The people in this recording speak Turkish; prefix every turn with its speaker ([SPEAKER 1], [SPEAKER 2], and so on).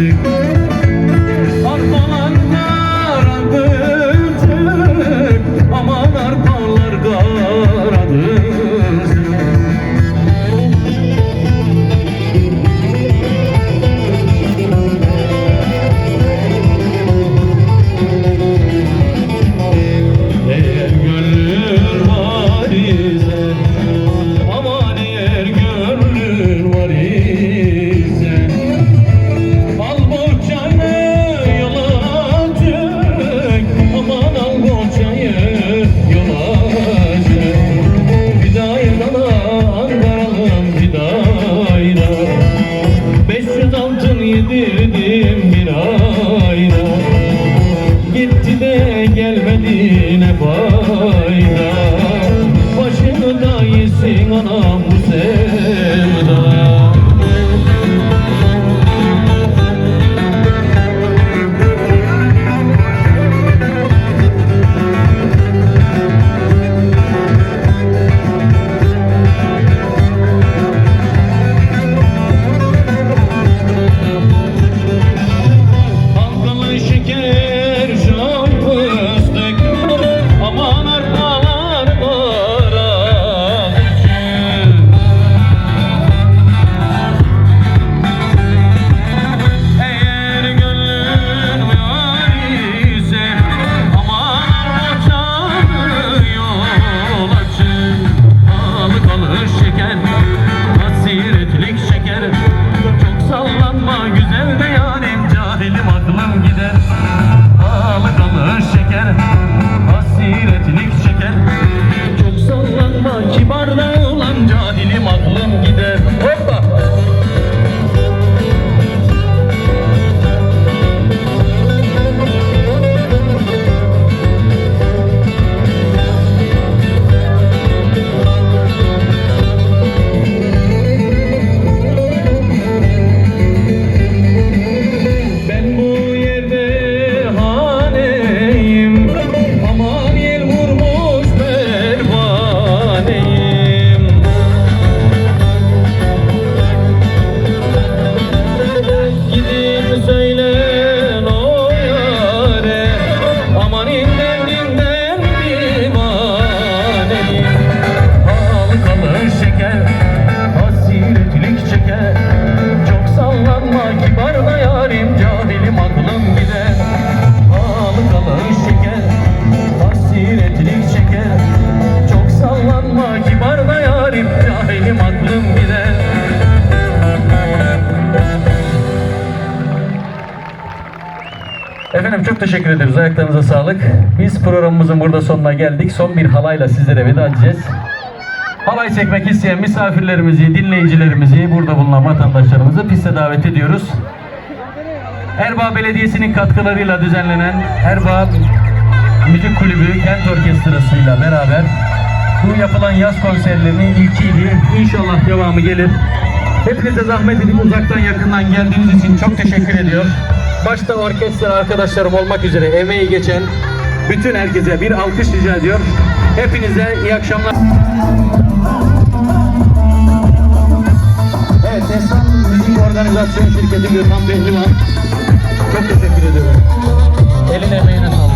[SPEAKER 1] music yedirdim Hira'ya Gitti de gelmedi ne fayda? Başını da yesin anam bu sen Aklım gider Alı kalır şeker Hasiretlik şeker Çok sallanma kibar Şeker Hasiretlik çeker Çok sallanma kibar da yarim Cahilim aklım gider Halkalı şeker Hasiretlik çeker Çok sallanma kibar da yarim Cahilim aklım gider Efendim çok teşekkür ederiz. Ayaklarınıza sağlık. Biz programımızın burada sonuna geldik. Son bir halayla sizlere veda edeceğiz. Halay çekmek isteyen misafirlerimizi, dinleyicilerimizi, burada bulunan vatandaşlarımızı piste davet ediyoruz. Erbaa Belediyesi'nin katkılarıyla düzenlenen Erbaa Müzik Kulübü Kent Orkestrası'yla beraber bu yapılan yaz konserlerinin ilkiydi. İnşallah devamı gelir. Hepinize zahmet edip uzaktan yakından geldiğiniz için çok teşekkür ediyor. Başta orkestra arkadaşlarım olmak üzere emeği geçen bütün herkese bir alkış rica ediyor. Hepinize iyi akşamlar. organizasyon şirketi Gürhan Behlivan. Çok teşekkür ediyorum. Elin emeğine sağlık.